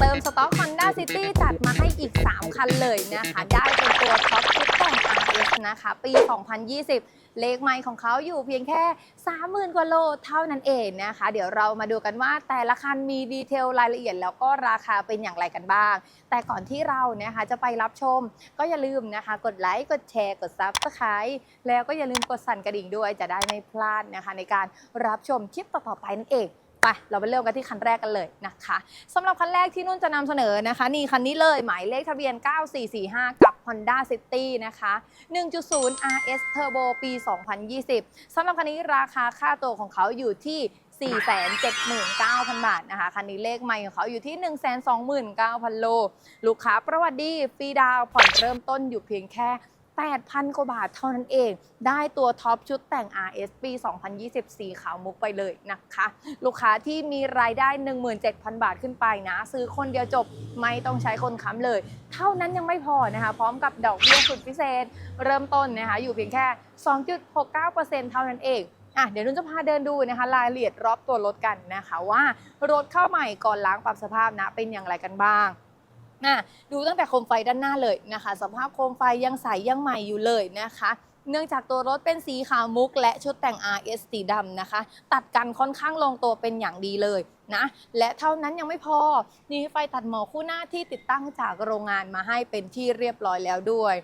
เติมสต็อก Honda City จัดมาให้อีก 3 คันเลยนะคะ ได้เป็นตัวท็อปชุดแต่ง RS นะคะ ปี 2020 เลขไมล์ของเขาอยู่เพียงแค่ 30,000 กว่าโลเท่านั้นเองนะคะ เดี๋ยวเรามาดูกันว่าแต่ละคันมีดีเทลรายละเอียด แล้วก็ราคาเป็นอย่างไรกันบ้าง แต่ก่อนที่เรานะคะจะไปรับชม ก็อย่าลืมนะคะ กดไลค์กดแชร์กด Subscribe แล้วก็อย่าลืมกดสั่นกระดิ่งด้วยจะได้ไม่พลาดนะคะ ในการรับชมคลิปต่อๆไปนั่นเอง เราไปเริ่มกันที่คันแรกกันเลยนะคะสำหรับคันแรกที่นุ่นจะนำเสนอนะคะ นี่คันนี้เลยหมายเลขทะเบียน 9445 กับ Honda City นะคะ 1.0 RS Turbo ปี 2020 สำหรับคันนี้ราคาค่าตัวของเขาอยู่ที่479,000 บาทนะคะ คันนี้เลขใหม่ของเขาอยู่ที่ 129,000 โล ลูกค้าประวัติดีฟรีดาวผ่อนเริ่มต้นอยู่เพียงแค่ 8,000 กว่าบาทเท่านั้นเอง ได้ตัวท็อปชุดแต่ง RS ปี 2020สีขาวมุกไปเลยนะคะ ลูกค้าที่มีรายได้ 17,000 บาทขึ้นไปนะ ซื้อคนเดียวจบไม่ต้องใช้คนค้ำเลย เท่านั้นยังไม่พอนะคะ พร้อมกับดอกเบี้ยสุดพิเศษ เริ่มต้นนะคะอยู่เพียงแค่ 2.69%เท่านั้นเองอะเดี๋ยวนุ่นจะพาเดินดูนะคะรายละเอียดรอบตัวรถกันนะคะ ว่ารถเข้าใหม่ก่อนล้างปรับสภาพนะเป็นอย่างไรกันบ้าง นะดูตั้งแต่โคมไฟด้านหน้าเลยนะคะ สภาพโคมไฟยังใสยังใหม่อยู่เลยนะคะ เนื่องจากตัวรถเป็นสีขาวมุก และชุดแต่ง RS สีดำนะคะ ตัดกันค่อนข้างลงตัวเป็นอย่างดีเลยนะและเท่านั้นยังไม่พอมีไฟตัดหมอกคู่หน้าที่ติดตั้งจากโรงงานมาให้เป็นที่เรียบร้อยแล้วด้วย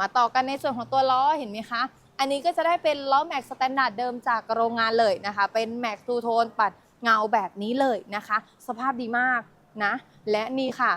มาต่อกันในส่วนของตัวล้อเห็นไหมคะอันนี้ก็จะได้เป็นล้อแม็กสแตนดาร์ดเดิมจากโรงงานเลยนะคะ เป็นแม็กทูโทนปัดเงาแบบนี้เลยนะคะ สภาพดีมากนะ และนี่ค่ะ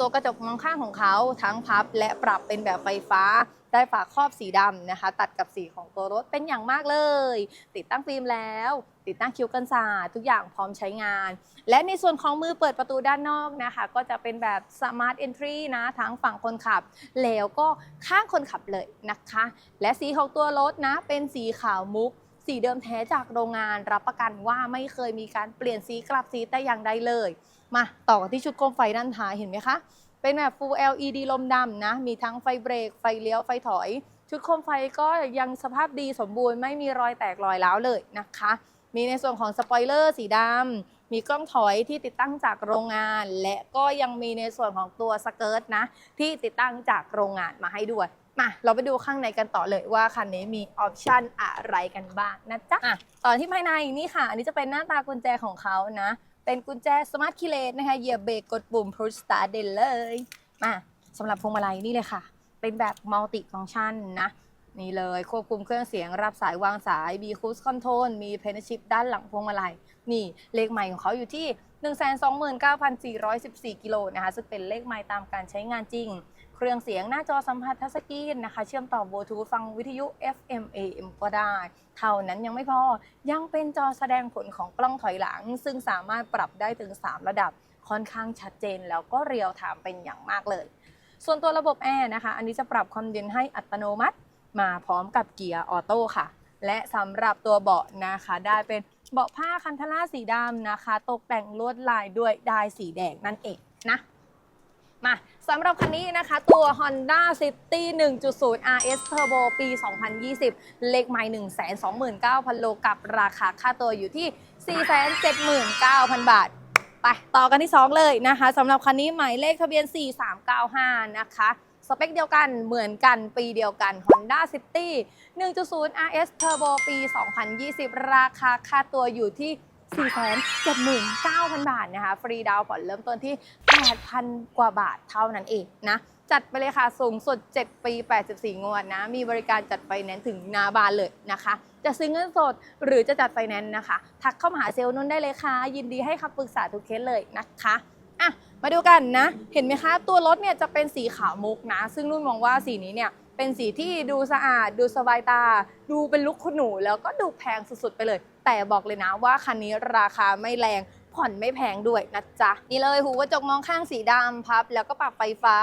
ตัวกระจกมองข้างของเขาทั้งพับและปรับเป็นแบบไฟฟ้า ได้ฝาครอบสีดำนะคะ ตัดกับสีของตัวรถเป็นอย่างมากเลย ติดตั้งฟิล์มแล้ว ติดตั้งคิ้วกันศาสตร์ทุกอย่างพร้อมใช้งาน และในส่วนของมือเปิดประตูด้านนอกนะคะ ก็จะเป็นแบบ Smart Entry นะทั้งฝั่งคนขับ แล้วก็ข้างคนขับเลยนะคะ และสีของตัวรถนะ เป็นสีขาวมุกสีเดิมแท้จากโรงงานรับประกันว่าไม่เคยมีการเปลี่ยนสีกลับสีแต่อย่างใดเลย มาต่อกันที่ชุดโคมไฟด้านท้ายเห็นไหมคะ เป็นแบบ Full LED ลมดำนะ มีทั้งไฟเบรก ไฟเลี้ยว ไฟถอย ชุดโคมไฟก็ยังสภาพดีสมบูรณ์ไม่มีรอยแตกรอยร้าวเลยนะคะ มีในส่วนของสปอยเลอร์สีดำ มีกล้องถอยที่ติดตั้งจากโรงงาน และก็ยังมีในส่วนของตัวสเกิร์ตนะ ที่ติดตั้งจากโรงงานมาให้ด้วย มาเราไปดูข้างในกันต่อเลยว่าคันนี้มีออปชันอะไรกันบ้างนะจ๊ะะต่อที่ภายในนี่ค่ะ อันนี้จะเป็นหน้าตากุญแจของเขานะ เป็นกุญแจสมาร์ทคีย์เลสนะคะเหยียบเบรกกดปุ่ม push start ได้เลยมาสำหรับพวงมาลัยนี่เลยค่ะ เป็นแบบมัลติฟังชันนะนี่เลยควบคุมเครื่องเสียงรับสายวางสายมีคูสคอนโทรลมีเพนชิพด้านหลังพวงมาลัย นี่เลขใหม่ของเขาอยู่ที่ 129,414 กิโลนะคะซึ่งเป็นเลขใหม่ตามการใช้งานจริง เครื่องเสียงหน้าจอสัมผัสทัชสกรีนนะคะ เชื่อมต่อบลูทูธฟังวิทยุ FM AM ก็ได้ เท่านั้นยังไม่พอ ยังเป็นจอแสดงผลของกล้องถอยหลัง ซึ่งสามารถปรับได้ถึง 3 ระดับค่อนข้างชัดเจนแล้วก็เรียวไทม์เป็นอย่างมากเลย ส่วนตัวระบบแอร์นะคะ อันนี้จะปรับความเย็นให้อัตโนมัติ มาพร้อมกับเกียร์ออโต้ค่ะ และสำหรับตัวเบาะนะคะ ได้เป็นเบาะผ้าคันธล่าสีดำนะคะ ตกแต่งลวดลายด้วยดายสีแดงนั่นเองนะ มาสำหรับคันนี้นะคะ ตัว Honda City 1.0 RS Turbo ปี 2020 เลขไมล์129,000 โลกับราคาค่าตัวอยู่ที่ 479,000 บาท ไปต่อกันที่ 2 เลยนะคะสำหรับคันนี้หมายเลขทะเบียน 4395 นะคะสเปคเดียวกันเหมือนกันปีเดียวกัน Honda City 1.0 RS Turbo ปี 2020 ราคาค่าตัวอยู่ที่ 479,000 บาทนะคะ ฟรีดาวน์ผ่อนเริ่มต้นที่ 8,000 กว่าบาทเท่านั้นเองนะ จัดไปเลยค่ะ สูงสุด 7 ปี 84 งวดนะ มีบริการจัดไฟแนนซ์ถึงนาบานเลยนะคะ จะซื้อเงินสดหรือจะจัดไฟแนนซ์นะคะ ทักเข้ามาหาเซลล์นุ่นได้เลยค่ะ ยินดีให้คำปรึกษาทุกเคสเลยนะคะอะมาดูกันนะ เห็นไหมคะ ตัวรถเนี่ยจะเป็นสีขาวมุกนะ ซึ่งนุ่นมองว่าสีนี้เนี่ยเป็นสีที่ดูสะอาด ดูสบายตา ดูเป็นลุคคุณหนู แล้วก็ดูแพงสุดๆไปเลย แต่บอกเลยนะว่าคันนี้ราคาไม่แรง ผ่อนไม่แพงด้วยนะจ๊ะ นี่เลยหูกระจกมองข้างสีดำพับ แล้วก็ปรับไฟฟ้า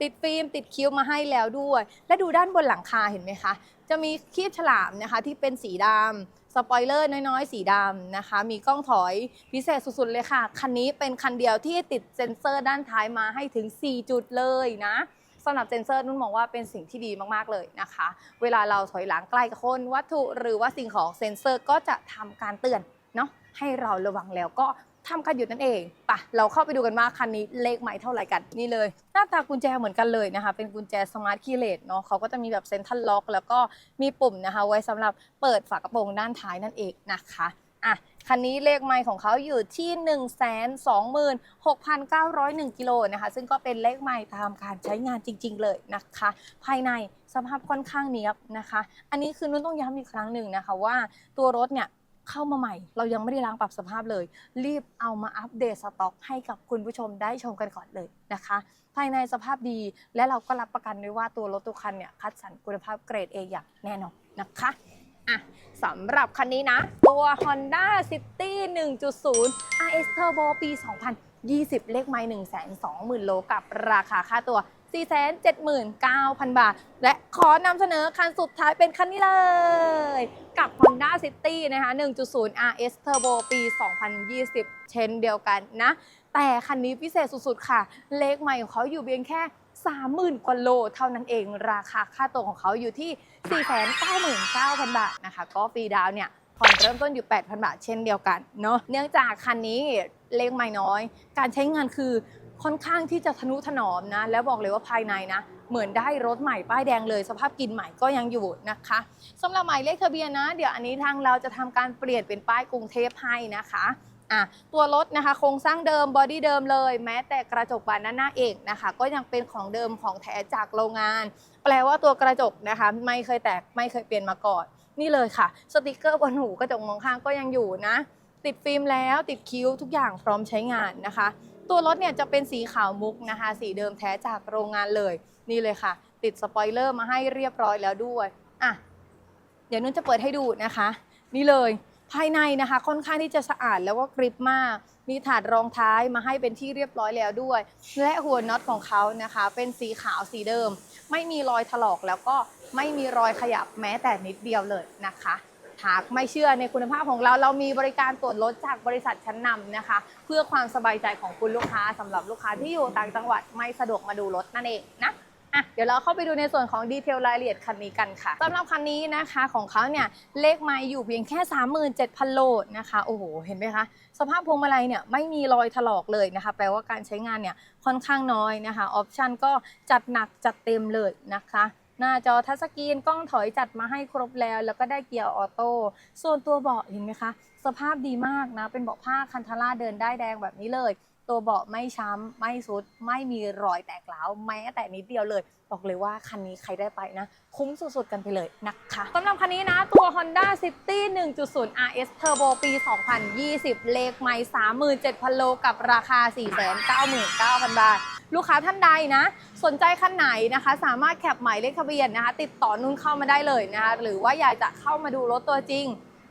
ติดฟิล์มติดคิ้วมาให้แล้วด้วย และดูด้านบนหลังคาเห็นไหมคะ จะมีคีบฉลามนะคะที่เป็นสีดำสปอยเลอร์น้อยๆ สีดำนะคะ มีกล้องถอยพิเศษสุดๆเลยค่ะ คันนี้เป็นคันเดียวที่ติดเซ็นเซอร์ด้านท้ายมาให้ถึง 4 จุดเลยนะสำหรับเซ็นเซอร์นุ่นมองว่าเป็นสิ่งที่ดีมากๆเลยนะคะ เวลาเราถอยหลังใกล้กับคนวัตถุหรือว่าสิ่งของเซ็นเซอร์ก็จะทำการเตือนเนาะ ให้เราระวังแล้วก็ทำกันอยู่นั่นเองปะเราเข้าไปดูกันว่าคันนี้เลขใหม่เท่าไหร่กันนี่เลย หน้าตากุญแจเหมือนกันเลยนะคะ เป็นกุญแจสมาร์ทคีย์เลสเนาะเขาก็จะมีแบบเซ็นทรัลล็อก แล้วก็มีปุ่มนะคะ ไว้สำหรับเปิดฝากระโปรงด้านท้ายนั่นเองนะคะอะคันนี้เลขไมล์ของเขาอยู่ที่ 1 2 6 9 0 1 กิโลนะคะ ซึ่งก็เป็นเลขไมล์ตามการใช้งานจริง ๆ เลยนะคะ ภายในสภาพค่อนข้างเนียบนะคะ อันนี้คือนุ่นต้องย้ำอีกครั้งหนึ่งนะคะว่าตัวรถเนี่ย เข้ามาใหม่ เรายังไม่ได้ล้างปรับสภาพเลย รีบเอามาอัปเดตสต็อก ให้กับคุณผู้ชมได้ชมกันก่อนเลยนะคะ ภายในสภาพดีและเราก็รับประกันด้วยว่าตัวรถตัวคันเนี่ยคัดสรรคุณภาพเกรด A อย่างแน่นอนนะคะอะสำหรับคันนี้นะ ตัว Honda City 1.0 RS Turbo ปี 2020 เลขไมล์120,000 โลกับราคาค่าตัว 479,000 บาท และขอนำเสนอคันสุดท้ายเป็นคันนี้เลย กับ Honda City นะคะ 1.0 RS Turbo ปี 2020 เช่นเดียวกันนะ แต่คันนี้พิเศษสุดๆ ค่ะ เลขใหม่ของเขาอยู่เพียงแค่ 30,000 กว่าโล เท่านั้นเอง ราคาค่าตัวของเขาอยู่ที่ 499,000 บาทนะคะ ก็ฟรีดาวน์เนี่ยผ่อนเริ่มต้นอยู่ 8,000 บาทเช่นเดียวกันเนาะ เนื่องจากคันนี้เลขไม่น้อย การใช้งานคือค่อนข้างที่จะทนุถนอมนะ แล้วบอกเลยว่าภายในนะ เหมือนได้รถใหม่ป้ายแดงเลย สภาพกลินใหม่ก็ยังอยู่นะคะสำหรับหมายเลขทะเบียนนะ เดี๋ยวอันนี้ทางเราจะทำการเปลี่ยนเป็นป้ายกรุงเทพให้นะคะอะตัวรถนะคะโครงสร้างเดิมบอดี้เดิมเลย แม้แต่กระจกบานด้านหน้าเองนะคะ ก็ยังเป็นของเดิมของแท้จากโรงงาน แปลว่าตัวกระจกนะคะไม่เคยแตกไม่เคยเปลี่ยนมาก่อน นี่เลยค่ะ สติกเกอร์บนหูกระจกมองข้างก็ยังอยู่นะ ติดฟิล์มแล้วติดคิ้วทุกอย่างพร้อมใช้งานนะคะ ตัวรถเนี่ยจะเป็นสีขาวมุกนะคะ สีเดิมแท้จากโรงงานเลย นี่เลยค่ะ ติดสปอยเลอร์มาให้เรียบร้อยแล้วด้วยอะเดี๋ยวนุ่นจะเปิดให้ดูนะคะ นี่เลยภายในนะคะค่อนข้างที่จะสะอาดแล้วก็กริบมาก มีถาดรองท้ายมาให้เป็นที่เรียบร้อยแล้วด้วย และหัวน็อตของเขานะคะ เป็นสีขาวสีเดิม ไม่มีรอยถลอกแล้วก็ไม่มีรอยขยับแม้แต่นิดเดียวเลยนะคะหากไม่เชื่อในคุณภาพของเราเรามีบริการตรวจรถจากบริษัทชั้นนำนะคะ เพื่อความสบายใจของคุณลูกค้าสำหรับลูกค้าที่อยู่ต่างจังหวัดไม่สะดวกมาดูรถนั่นเองนะ อะเดี๋ยวเราเข้าไปดูในส่วนของดีเทลรายละเอียดคันนี้กันค่ะสำหรับคันนี้นะคะของเขาเนี่ยเลขไม้อยู่เพียงแค่ 37,000 โลนะคะโอ้โหเห็นไหมคะ สภาพพวงมาลัยเนี่ยไม่มีรอยถลอกเลยนะคะ แปลว่าการใช้งานเนี่ยค่อนข้างน้อยนะคะออปชันก็จัดหนักจัดเต็มเลยนะคะหน้าจอทัชสกรีนกล้องถอยจัดมาให้ครบแล้ว แล้วก็ได้เกียร์ออโต้ส่วนตัวเบาะเห็นไหมคะ สภาพดีมากนะ เป็นเบาะผ้าคันทาร่าเดินได้แดงแบบนี้เลย ตัวเบาะไม่ช้ำ ไม่สุด ไม่มีรอยแตกร้าวแม้แต่นิดเดียวเลย บอกเลยว่าคันนี้ใครได้ไปนะ คุ้มสุดๆกันไปเลยนะคะสำหรับคันนี้นะ ตัว Honda City 1.0 RS Turbo ปี 2020 เลขไม่ 37,000 โลกับราคา 499,000 บาท ลูกค้าท่านใดนะ สนใจคันไหนนะคะ สามารถแคปหมายเลขทะเบียนนะคะ ติดต่อนุ่นเข้ามาได้เลยนะคะ หรือว่าอยากจะเข้ามาดูรถตัวจริง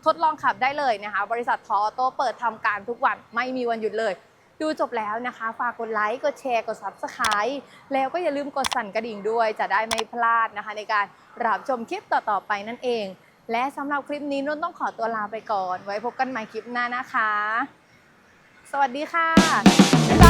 ทดลองขับได้เลยนะคะ บริษัททอโต้เปิดทำการทุกวันไม่มีวันหยุดเลย ดูจบแล้วนะคะ ฝากกดไลค์ กดแชร์ กด Subscribe แล้วก็อย่าลืมกดสั่นกระดิ่งด้วย จะได้ไม่พลาดนะคะ ในการรับชมคลิปต่อๆไปนั่นเอง และสำหรับคลิปนี้นุ่นต้องขอตัวลาไปก่อน ไว้พบกันใหม่คลิปหน้านะคะ สวัสดีค่ะ